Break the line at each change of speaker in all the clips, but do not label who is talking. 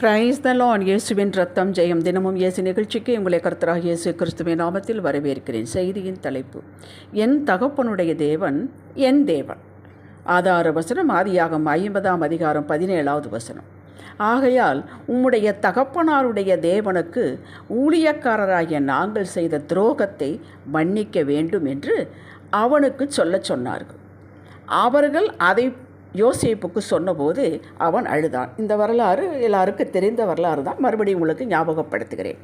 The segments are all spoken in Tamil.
பிரைஸ் த லான் இயேசுவின் ரத்தம் ஜெயம் தினமும் இயேசு நிகழ்ச்சிக்கு உங்களை கர்த்தராக இயேசு கிறிஸ்துவின் நாமத்தில் வரவேற்கிறேன். செய்தியின் தலைப்பு என் தகப்பனுடைய தேவன் என் தேவன். ஆதார வசனம் ஆதியாகம் ஐம்பதாம் அதிகாரம் பதினேழாவது வசனம். ஆகையால் உம்முடைய தகப்பனாருடைய தேவனுக்கு ஊழியக்காரராகிய நாங்கள் செய்த துரோகத்தை மன்னிக்க வேண்டும் என்று அவனுக்கு சொல்லச் சொன்னார்கள். அவர்கள் அதை யோசேப்புக்கு சொன்னபோது அவன் அழுதான். இந்த வரலாறு எல்லாருக்கும் தெரிந்த வரலாறு தான். மறுபடியும் உங்களுக்கு ஞாபகப்படுத்துகிறேன்.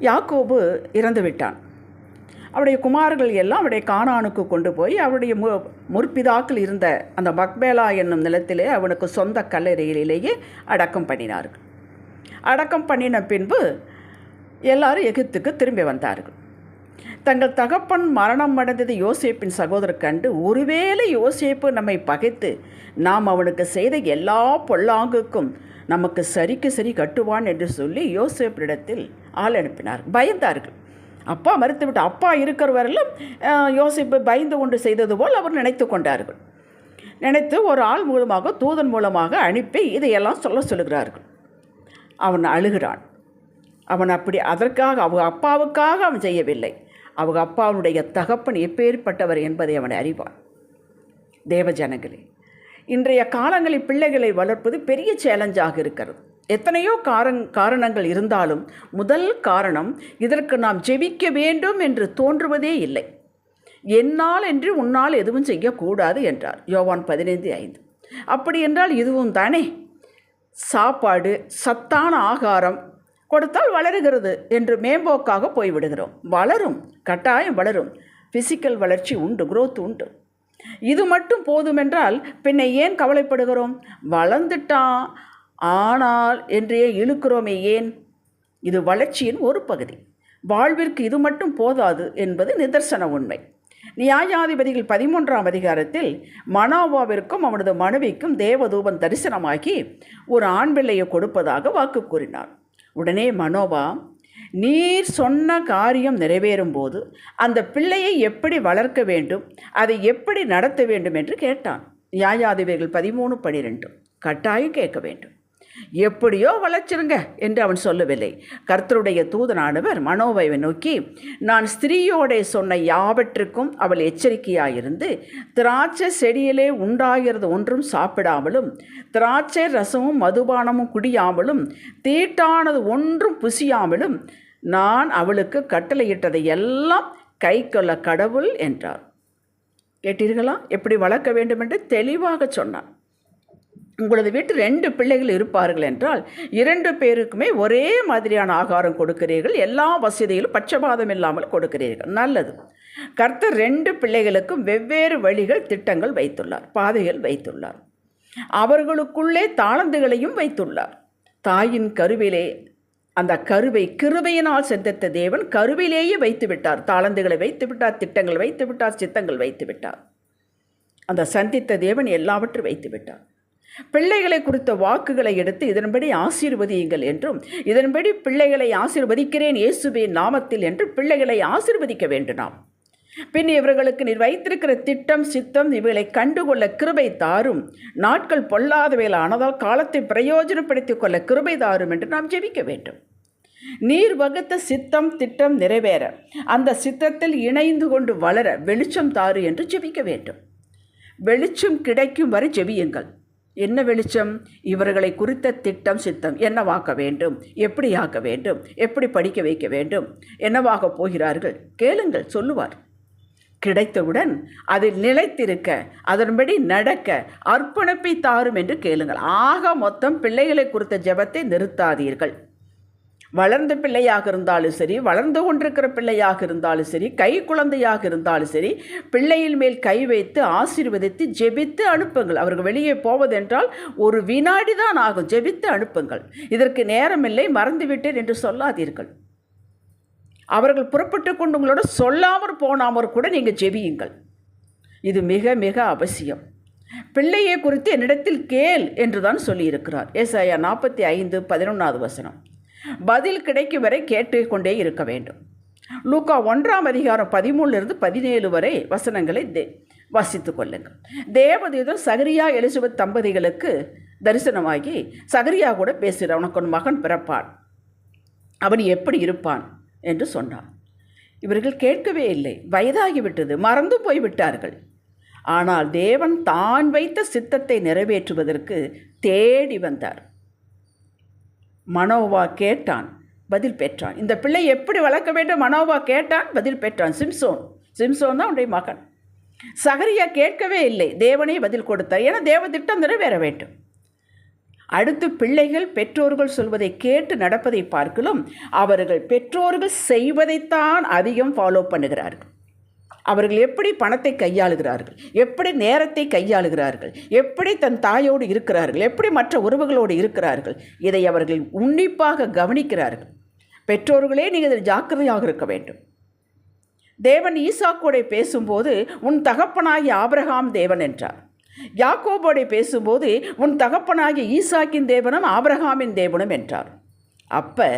யாக்கோபு இறந்து விட்டான். அவருடைய குமார்கள் எல்லாம் அவருடைய காணானுக்கு கொண்டு போய் அவருடைய மு முற்பிதாக்கள் இருந்த அந்த மக்பேலா என்னும் நிலத்திலே அவனுக்கு சொந்த கல்லறையிலேயே அடக்கம் பண்ணினார்கள். அடக்கம் பண்ணின பின்பு எல்லாரும் எகிப்துக்கு திரும்பி வந்தார்கள். தங்கள் தகப்பன் மரணம் அடைந்தது யோசேப்பின் சகோதரர் கண்டு ஒருவேளை யோசேப்பு நம்மை பகைத்து நாம் அவனுக்கு செய்த எல்லா பொல்லாங்குக்கும் நமக்கு சரிக்கு சரி கட்டுவான் என்று சொல்லி யோசேப்பிடத்தில் ஆள் அனுப்பினார். பயந்தார்கள். அப்பா மறுத்துவிட்டு அப்பா இருக்கிற வரையிலும் யோசிப்பு பயந்து கொண்டு செய்தது போல் அவர் நினைத்து கொண்டார்கள். நினைத்து ஒரு ஆள் மூலமாக தூதன் மூலமாக அனுப்பி இதையெல்லாம் சொல்ல சொல்லுகிறார்கள். அவன் அழுகிறான். அவன் அப்படி அதற்காக அவங்க அப்பாவுக்காக அவன் செய்யவில்லை. அவங்க அப்பாவுடைய தகப்பன் எப்பேற்பட்டவர் என்பதை அவன் அறிவான். தேவஜனங்களே இன்றைய காலங்களில் பிள்ளைகளை வளர்ப்பது பெரிய சேலஞ்சாக இருக்கிறது. எத்தனையோ காரங் காரணங்கள் இருந்தாலும் முதல் காரணம் இதற்கு நாம் ஜெபிக்க வேண்டும் என்று தோன்றுவதே இல்லை. என்னால் என்று உன்னால் எதுவும் செய்யக்கூடாது என்றார். யோவான் பதினைந்து ஐந்து. அப்படி என்றால் இதுவும் தானே? சாப்பாடு சத்தான ஆகாரம் கொடுத்தால் வளருகிறது என்று மேம்போக்காக போய்விடுகிறோம். வளரும் கட்டாயம் வளரும். ஃபிசிக்கல் வளர்ச்சி உண்டு குரோத் உண்டு. இது மட்டும் போதுமென்றால் பின்ன ஏன் கவலைப்படுகிறோம்? வளர்ந்துட்டான் ஆனால் என்றே இழுக்கிறோமே ஏன்? இது வளர்ச்சியின் ஒரு பகுதி. வாழ்விற்கு இது மட்டும் போதாது என்பது நிதர்சன உண்மை. நியாயாதிபதிகள் பதிமூன்றாம் அதிகாரத்தில் மனோவாவிற்கும் அவனது மனைவிக்கும் தேவதூபன் தரிசனமாகி ஒரு ஆண் பிள்ளையை கொடுப்பதாக வாக்கு கூறினார். உடனே மனோவா நீர் சொன்ன காரியம் நிறைவேறும் போது அந்த பிள்ளையை எப்படி வளர்க்க வேண்டும் அதை எப்படி நடத்த வேண்டும்? என்று கேட்டான். நியாயாதிபதிகள் பதிமூணு பனிரெண்டு. கட்டாயம் கேட்க வேண்டும். எப்படியோ வளர்ச்சிருங்க என்று அவன் சொல்லவில்லை. கர்த்தருடைய தூதனானவர் மனோவைவை நோக்கி நான் ஸ்திரீயோட சொன்ன யாவற்றுக்கும் அவள் எச்சரிக்கையாயிருந்து திராட்சை செடியிலே உண்டாகிறது ஒன்றும் சாப்பிடாமலும் திராட்சை ரசமும் மதுபானமும் குடியாமலும் தீட்டானது ஒன்றும் புசியாமலும் நான் அவளுக்கு கட்டளையிட்டதை எல்லாம் கை கொள்ள கடவுள் என்றார். கேட்டீர்களா? எப்படி வளர்க்க வேண்டும் என்று தெளிவாக சொன்னார். உங்களது வீட்டில் ரெண்டு பிள்ளைகள் இருப்பார்கள் என்றால் இரண்டு பேருக்குமே ஒரே மாதிரியான ஆகாரம் கொடுக்கிறீர்கள். எல்லா வசதியிலும் பட்சபாதம் இல்லாமல் கொடுக்கிறீர்கள். நல்லது. கர்த்தர் ரெண்டு பிள்ளைகளுக்கும் வெவ்வேறு வழிகள் திட்டங்கள் வைத்துள்ளார் பாதைகள் வைத்துள்ளார். அவர்களுக்குள்ளே தாளந்துகளையும் வைத்துள்ளார். தாயின் கருவிலே அந்த கருவை கிருபையினால் சென்றத்த தேவன் கருவிலேயே வைத்து விட்டார் தாளந்துகளை வைத்து விட்டார் திட்டங்கள் வைத்து விட்டார் சித்தங்கள் வைத்து விட்டார் அந்த சந்தித்த தேவன் எல்லாவற்றையும் வைத்து விட்டார் பிள்ளைகளை குறித்த வாக்குகளை எடுத்து இதன்படி ஆசீர்வதியுங்கள் என்றும் இதன்படி பிள்ளைகளை ஆசீர்வதிக்கிறேன் இயேசுவின் நாமத்தில் என்று பிள்ளைகளை ஆசீர்வதிக்க வேண்டும் நாம் பின் இவர்களுக்கு நீர் வைத்திருக்கிற திட்டம் சித்தம் இவைகளை கண்டுகொள்ள கிருபை தாரும். நாட்கள் பொல்லாதவையில் ஆனதால் காலத்தை பிரயோஜனப்படுத்திக் கொள்ள கிருபை தாரும் என்று நாம் ஜெபிக்க வேண்டும். நீர் வகுத்த சித்தம் திட்டம் நிறைவேற. அந்த சித்தத்தில் இணைந்து கொண்டு வளர வெளிச்சம் தாரு என்று ஜெபிக்க வேண்டும். வெளிச்சம் கிடைக்கும் வரை ஜெபியுங்கள். என்ன வெளிச்சம்? இவர்களை குறித்த திட்டம் சித்தம் என்னவாக்க வேண்டும்? எப்படி ஆக்க வேண்டும்? எப்படி படிக்க வைக்க வேண்டும்? என்னவாக போகிறார்கள்? கேளுங்கள் சொல்லுவார். கிடைத்தவுடன் அதில் நிலைத்திருக்க அதன்படி நடக்க அர்ப்பணிப்பை தாரும் என்று கேளுங்கள். ஆக மொத்தம் பிள்ளைகளை குறித்த ஜெபத்தை நிறுத்தாதீர்கள். வளர்ந்த பிள்ளையாக இருந்தாலும் சரி வளர்ந்து கொண்டிருக்கிற பிள்ளையாக இருந்தாலும் சரி கை குழந்தையாக இருந்தாலும் சரி பிள்ளையின் மேல் கை வைத்து ஆசீர்வதித்து ஜெபித்து அனுப்புங்கள். அவர்கள் வெளியே போவதென்றால் ஒரு வினாடி தான் ஆகும். ஜெபித்து அனுப்புங்கள். இதற்கு நேரமில்லை மறந்துவிட்டேன் என்று சொல்லாதீர்கள். அவர்கள் புறப்பட்டு கொண்டு உங்களோட சொல்லாமற் போனாமற் கூட நீங்கள் ஜெபியுங்கள். இது மிக மிக அவசியம். பிள்ளையை குறித்து என்னிடத்தில் கேள் என்று தான் சொல்லியிருக்கிறார். ஏசாயா நாற்பத்தி ஐந்து பதினொன்றாவது வசனம். பதில் கிடைக்கும் வரை கேட்டுக்கொண்டே இருக்க வேண்டும். லூக்கா ஒன்றாம் அதிகாரம் பதிமூணுலேருந்து பதினேழு வரை வசனங்களை தே வாசித்து கொள்ளுங்கள். தேவதூதன் சகரியா எலிசபெத் தம்பதிகளுக்கு தரிசனமாகி சகரியா கூட பேசுகிறார். உனக்கு ஒரு மகன் பிறப்பான். அவன் எப்படி இருப்பான்? என்று சொன்னான் இவர்கள் கேட்கவே இல்லை. வயதாகிவிட்டது. மறந்து போய்விட்டார்கள். ஆனால் தேவன் தான் வைத்த சித்தத்தை நிறைவேற்றுவதற்கு தேடி வந்தார். மனோவா கேட்டான் பதில் பெற்றான். இந்த பிள்ளை எப்படி வளர்க்க வேண்டும்? மனோவா கேட்டான் பதில் பெற்றான். சிம்சோன். சிம்சோன் தான் உடைய மகன். சகரியா கேட்கவே இல்லை. தேவனே பதில் கொடுத்தார். ஏன்னா தேவ திட்டம் நிறைவேற வேண்டும். அடுத்து பிள்ளைகள் பெற்றோர்கள் சொல்வதை கேட்டு நடப்பதை பார்க்கலும் அவர்கள் பெற்றோர்கள் செய்வதைத்தான் அதிகம் ஃபாலோ பண்ணுகிறார்கள். அவர்கள் எப்படி பணத்தை கையாளுகிறார்கள்? எப்படி நேரத்தை கையாளுகிறார்கள்? எப்படி தன் தாயோடு இருக்கிறார்கள்? எப்படி மற்ற உறவுகளோடு இருக்கிறார்கள்? இதை அவர்கள் உன்னிப்பாக கவனிக்கிறார்கள். பெற்றோர்களே நீங்கள் இதில் ஜாக்கிரதையாக இருக்க வேண்டும். தேவன் ஈசாக்கோட பேசும்போது உன் தகப்பனாகிய ஆபிரகாம் தேவன் என்றார். யாக்கோபோடை பேசும்போது உன் தகப்பனாகிய ஈசாக்கின் தேவனும் ஆபிரகாமின் தேவனும் என்றார். அப்போ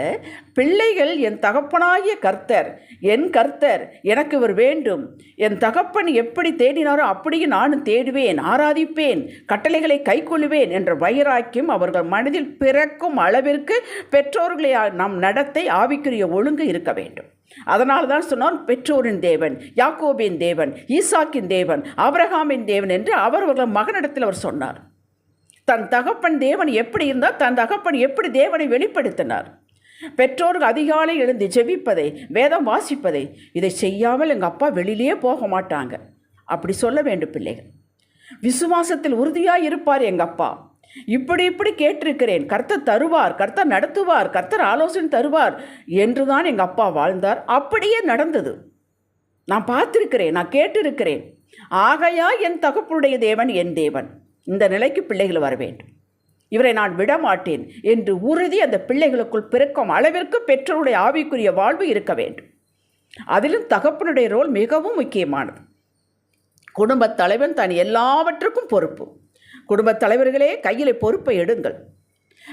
பிள்ளைகள் என் தகப்பனாகிய கர்த்தர் என் கர்த்தர் எனக்கு இவர் வேண்டும். என் தகப்பன் எப்படி தேடினாரோ அப்படியே நானும் தேடுவேன் ஆராதிப்பேன் கட்டளைகளை கைக்கொள்ளுவேன் என்ற வைராக்கியம் அவர்கள் மனதில் பிறக்கும் அளவிற்கு பெற்றோர்களை நம் நடத்தை ஆவிக்குரிய ஒழுங்கு இருக்க வேண்டும். அதனால் தான் சொன்னான் பெற்றோரின் தேவன் யாக்கோபின் தேவன் ஈசாக்கின் தேவன் அபிரகாமின் தேவன் என்று அவர்கள் மகனிடத்தில் அவர் சொன்னார். தன் தகப்பன் தேவன் எப்படி இருந்தால் தன் தகப்பன் எப்படி தேவனை வெளிப்படுத்தினார்? பெற்றோர்கள் அதிகாலை எழுந்து ஜெபிப்பதை வேதம் வாசிப்பதை இதை செய்யாமல் எங்கள் அப்பா வெளியிலே போக மாட்டாங்க. அப்படி சொல்ல வேண்டும் பிள்ளைகள். விசுவாசத்தில் உறுதியாக இருப்பார் எங்கள் அப்பா. இப்படி இப்படி கேட்டிருக்கிறேன். கர்த்தர் தருவார் கர்த்தர் நடத்துவார் கர்த்தர் ஆலோசனை தருவார் என்று தான் எங்கள் அப்பா வாழ்ந்தார். அப்படியே நடந்தது. நான் பார்த்துருக்கிறேன் நான் கேட்டிருக்கிறேன். ஆகையா என் தகப்பனுடைய தேவன் என் தேவன். இந்த நிலைக்கு பிள்ளைகள் வர வேண்டும். இவரை நான் விடமாட்டேன் என்று உறுதி அந்த பிள்ளைகளுக்குள் பிறக்கும் அளவிற்கு பெற்றோருடைய ஆவிக்குரிய வாழ்வு இருக்க வேண்டும். அதிலும் தகப்பனுடைய ரோல் மிகவும் முக்கியமானது. குடும்பத் தலைவன் தான் எல்லாவற்றுக்கும் பொறுப்பு. குடும்பத் தலைவர்களே கையில் பொறுப்பை எடுங்கள்.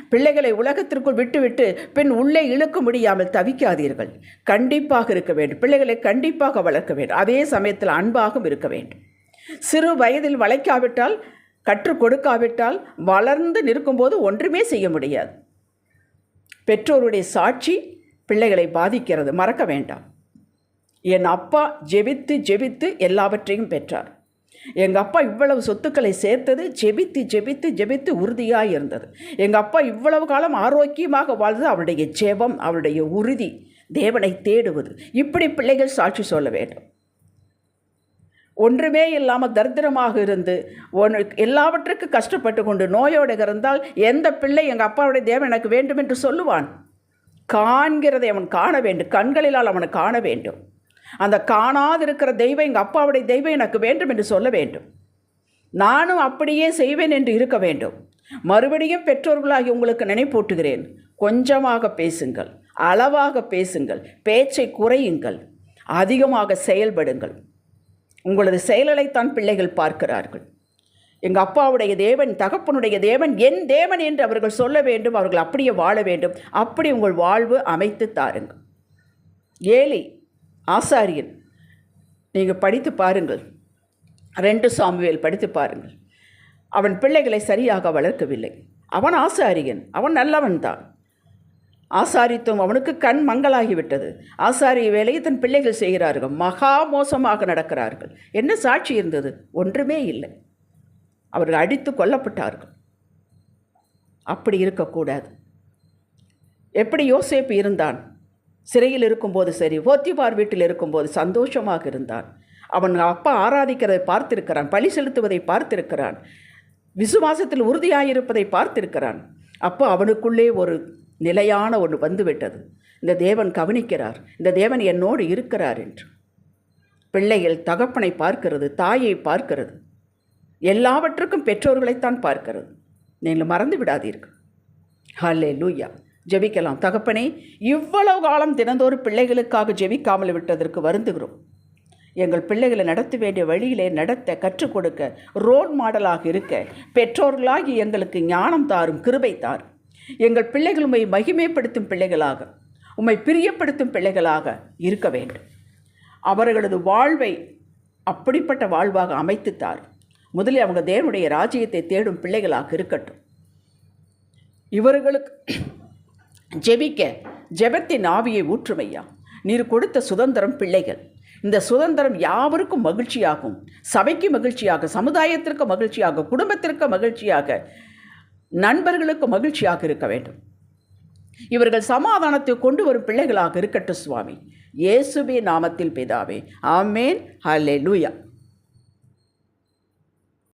பிள்ளைகளை உலகத்திற்குள் விட்டுவிட்டு பின் உள்ளே இழுக்க முடியாமல் தவிக்காதீர்கள். கண்டிப்பாக இருக்க வேண்டும். பிள்ளைகளை கண்டிப்பாக வளர்க்க வேண்டும். அதே சமயத்தில் அன்பாகவும் இருக்க வேண்டும். சிறு வயதில் வளைக்காவிட்டால் கற்றுக் கொடுக்காவிட்டால் வளர்ந்து நிற்கும்போது ஒன்றுமே செய்ய முடியாது. பெற்றோருடைய சாட்சி பிள்ளைகளை பாதிக்கிறது. மறக்க வேண்டாம். என் அப்பா ஜெபித்து ஜெபித்து எல்லாவற்றையும் பெற்றார். எங்கள் அப்பா இவ்வளவு சொத்துக்களை சேர்த்தது ஜெபித்து ஜெபித்து ஜெபித்து உறுதியாக இருந்தது. எங்கள் அப்பா இவ்வளவு காலம் ஆரோக்கியமாக வாழ்ந்தது அவருடைய ஜெபம் அவருடைய உறுதி. தேவனை தேடுவது. இப்படி பிள்ளைகள் சாட்சி சொல்ல வேண்டும். ஒன்றுமே இல்லாமல் தரித்திரமாக இருந்து ஒன்று எல்லாவற்றுக்கு கஷ்டப்பட்டு கொண்டு நோயோடு இருந்தால் எந்த பிள்ளை எங்கள் அப்பாவுடைய தேவன் எனக்கு வேண்டும் என்று சொல்லுவான்? காண்கிறதை அவன் காண வேண்டும். கண்களிலால் அவனை காண வேண்டும். அந்த காணாதிருக்கிற தெய்வம் எங்கள் அப்பாவுடைய தெய்வம் எனக்கு வேண்டும் என்று சொல்ல வேண்டும். நானும் அப்படியே செய்வேன் என்று இருக்க வேண்டும். மறுபடியும் பெற்றோர்களாகி உங்களுக்கு நினைப்பூட்டுகிறேன். கொஞ்சமாக பேசுங்கள். அளவாக பேசுங்கள். பேச்சை குறையுங்கள். அதிகமாக செயல்படுங்கள். உங்களது செயலலைத்தான் பிள்ளைகள் பார்க்கிறார்கள். எங்கள் அப்பாவுடைய தேவன் தகப்பனுடைய தேவன் என் தேவன் என்று அவர்கள் சொல்ல வேண்டும் அவர்கள் அப்படியே வாழ வேண்டும். அப்படி உங்கள் வாழ்வு அமைத்து தாருங்கள். ஏலி ஆசாரியன் நீங்கள் படித்து பாருங்கள். ரெண்டு சாமுவேல் படித்து பாருங்கள். அவன் பிள்ளைகளை சரியாக வளர்க்கவில்லை. அவன் ஆசாரியன் அவன் நல்லவன் தான் ஆசாரித்துவம் அவனுக்கு கண் மங்களாகிவிட்டது. ஆசாரிய வேலையை தன் பிள்ளைகள் செய்கிறார்கள். மகா மோசமாக நடக்கிறார்கள். என்ன சாட்சி இருந்தது? ஒன்றுமே இல்லை. அவர்கள் அடித்து கொல்லப்பட்டார்கள். அப்படி இருக்கக்கூடாது. எப்படி யோசேப்பு இருந்தான்? சிறையில் இருக்கும்போது சரி ஓத்திபார் வீட்டில் இருக்கும்போது சந்தோஷமாக இருந்தான். அவன் அப்பா ஆராதிக்கிறதை பார்த்திருக்கிறான் பழி செலுத்துவதை பார்த்திருக்கிறான் விசுவாசத்தில் உறுதியாயிருப்பதை பார்த்திருக்கிறான். அப்போ அவனுக்குள்ளே ஒரு நிலையான ஒன்று வந்துவிட்டது. இந்த தேவன் கவனிக்கிறார். இந்த தேவன் என்னோடு இருக்கிறார் என்று. பிள்ளைகள் தகப்பனை பார்க்கிறது தாயை பார்க்கிறது. எல்லாவற்றுக்கும் பெற்றோர்களைத்தான் பார்க்கிறது. நீங்கள் மறந்து விடாதீர்கள். ஹல்லே லூயா ஜெபிக்கலாம். தகப்பனே இவ்வளவு காலம் தினந்தோறும் பிள்ளைகளுக்காக ஜெபிக்காமல் விட்டதற்கு வருந்துகிறோம். எங்கள் பிள்ளைகளை நடத்த வேண்டிய வழியிலே நடத்த கற்றுக் கொடுக்க ரோல் மாடலாக இருக்க பெற்றோர்களாகி எங்களுக்கு ஞானம் தாரும் கிருபை தாரும். எங்கள் பிள்ளைகள் உம்மை மகிமைப்படுத்தும் பிள்ளைகளாக உம்மை பிரியப்படுத்தும் பிள்ளைகளாக இருக்க வேண்டும். அவர்களது வாழ்வை அப்படிப்பட்ட வாழ்வாக அமைத்துத்தார். முதலில் அவங்க தேவனுடைய ராஜ்யத்தை தேடும் பிள்ளைகளாக இருக்கட்டும். இவர்களுக்கு ஜெபிக்க ஜெபத்தின் ஆவியை ஊற்றுமையா? நீர் கொடுத்த சுதந்திரம் பிள்ளைகள். இந்த சுதந்திரம் யாவருக்கும் மகிழ்ச்சியாகும். சபைக்கு மகிழ்ச்சியாக சமுதாயத்திற்கு மகிழ்ச்சியாக குடும்பத்திற்கு மகிழ்ச்சியாக நண்பர்களுக்கு மகிழ்ச்சியாக இருக்க வேண்டும். இவர்கள் சமாதானத்தை கொண்டு வரும் பிள்ளைகளாக இருக்கட்டும் சுவாமி. இயேசுபி நாமத்தில் பிதாவே. ஆமேன். ஹலே லூயா